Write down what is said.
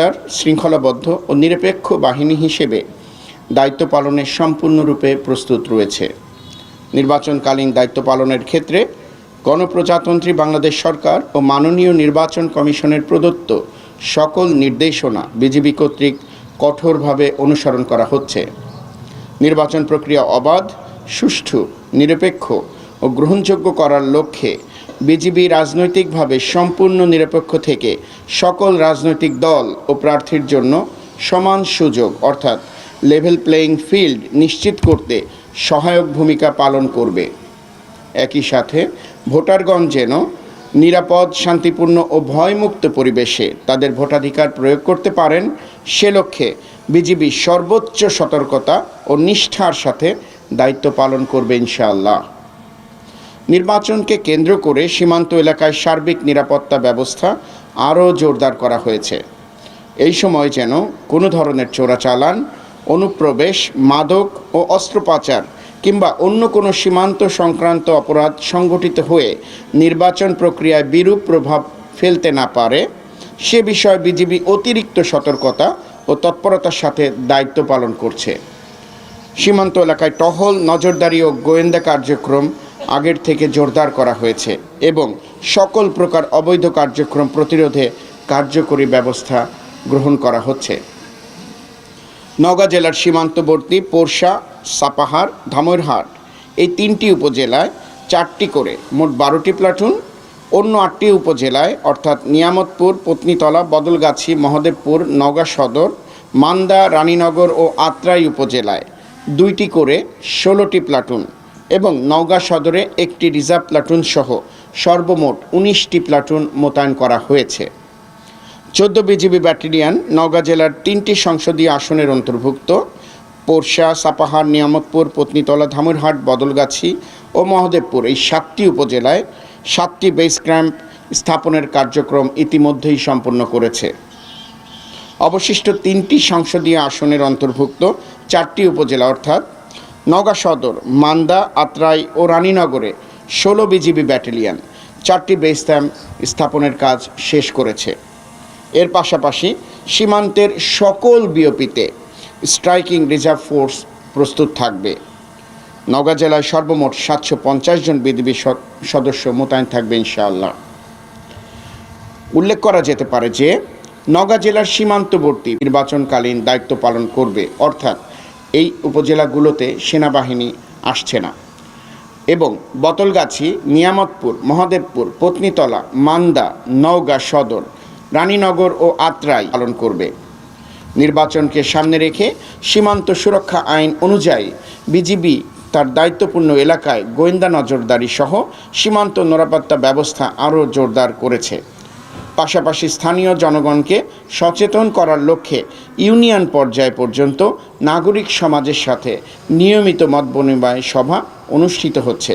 তার শৃঙ্খলাবদ্ধ ও নিরপেক্ষ বাহিনী হিসেবে দায়িত্ব পালনে সম্পূর্ণরূপে প্রস্তুত রয়েছে। নির্বাচনকালীন দায়িত্ব পালনের ক্ষেত্রে গণপ্রজাতন্ত্রী বাংলাদেশ সরকার ও মাননীয় নির্বাচন কমিশনের প্রদত্ত সকল নির্দেশনা বিজিবি কর্তৃক কঠোরভাবে অনুসরণ করা হচ্ছে। নির্বাচন প্রক্রিয়া অবাধ, সুষ্ঠু, নিরপেক্ষ ও গ্রহণযোগ্য করার লক্ষ্যে বিজিবি রাজনৈতিকভাবে সম্পূর্ণ নিরপেক্ষ থেকে সকল রাজনৈতিক দল ও প্রার্থীর জন্য সমান সুযোগ, অর্থাৎ লেভেল প্লেয়িং ফিল্ড নিশ্চিত করতে সহায়ক ভূমিকা পালন করবে। একই সাথে ভোটারগণ যেন নিরাপদ, শান্তিপূর্ণ ও ভয়মুক্ত পরিবেশে তাদের ভোটাধিকার প্রয়োগ করতে পারেন, সে লক্ষ্যে বিজিবি সর্বোচ্চ সতর্কতা ও নিষ্ঠার সাথে দায়িত্ব পালন করবে ইনশাআল্লাহ। নির্বাচনকে কেন্দ্র করে সীমান্ত এলাকায় সার্বিক নিরাপত্তা ব্যবস্থা আরও জোরদার করা হয়েছে। এই সময় যেন কোনো ধরনের চোরাচালান, অনুপ্রবেশ, মাদক ও অস্ত্র পাচার কিংবা অন্য কোনো সীমান্ত সংক্রান্ত অপরাধ সংগঠিত হয়ে নির্বাচন প্রক্রিয়ায় বিরূপ প্রভাব ফেলতে না পারে, সে বিষয়ে বিজিবি অতিরিক্ত সতর্কতা ও তৎপরতার সাথে দায়িত্ব পালন করছে। সীমান্ত এলাকায় টহল, নজরদারি ও গোয়েন্দা কার্যক্রম আগের থেকে জোরদার করা হয়েছে এবং সকল প্রকার অবৈধ কার্যক্রম প্রতিরোধে কার্যকরী ব্যবস্থা গ্রহণ করা হচ্ছে। নওগাঁ জেলার সীমান্তবর্তী পোরশা, সাপাহার ধামইরহাট এই তিনটি উপজেলায় চারটি করে মোট বারোটি প্লাটুন, অন্য আটটি উপজেলায় অর্থাৎ নিয়ামতপুর, পত্নীতলা, বদলগাছি, মহাদেবপুর, নওগাঁ সদর, মান্দা, রানীনগর ও আত্রাই উপজেলায় দুইটি করে ষোলোটি প্লাটুন। এবং নওগাঁ সদরে একটি রিজার্ভ প্লাটুন সহ সর্বমোট উনিশটি প্লাটুন মোতায়েন করা হয়েছে। চোদ্দ বিজিবি ব্যাটালিয়ান নওগাঁ জেলার তিনটি সংসদীয় আসনের অন্তর্ভুক্ত, পোরশা সাপাহার নিয়ামতপুর, পত্নীতলা, ধামুরহাট, বদলগাছি ও মহাদেবপুর এই সাতটি উপজেলায় সাতটি বেস ক্যাম্প স্থাপনের কার্যক্রম ইতিমধ্যেই সম্পন্ন করেছে। অবশিষ্ট তিনটি সংসদীয় আসনের অন্তর্ভুক্ত, চারটি উপজেলা অর্থাৎ নওগাঁ সদর, মান্দা, আত্রাই ও রানীনগরে ষোলো বিজিবি ব্যাটালিয়ন চারটি বেস ক্যাম্প স্থাপনের কাজ শেষ করেছে। এর পাশাপাশি সীমান্তের সকল বিওপিতে স্ট্রাইকিং রিজার্ভ ফোর্স প্রস্তুত থাকবে। নওগাঁ জেলায় সর্বমোট সাতশো পঞ্চাশ জন বিজিবি সদস্য মোতায়েন থাকবে ইনশাআল্লাহ। উল্লেখ করা যেতে পারে যে, নওগাঁ জেলার সীমান্তবর্তী নির্বাচনকালীন দায়িত্ব পালন করবে, অর্থাৎ এই উপজেলাগুলোতে সেনাবাহিনী আসছে না। এবং বতলগাছি, নিয়ামতপুর, মহাদেবপুর, পত্নীতলা, মান্দা, নওগাঁ সদর, রানীনগর ও আত্রাই পালন করবে। নির্বাচনকে সামনে রেখে সীমান্ত সুরক্ষা আইন অনুযায়ী বিজিবি তার দায়িত্বপূর্ণ এলাকায় গোয়েন্দা নজরদারি সহ সীমান্ত নিরাপত্তা ব্যবস্থা আরও জোরদার করেছে। পাশাপাশি স্থানীয় জনগণকে সচেতন করার লক্ষ্যে ইউনিয়ন পর্যায় পর্যন্ত নাগরিক সমাজের সাথে নিয়মিত মত বিনিময় সভা অনুষ্ঠিত হচ্ছে।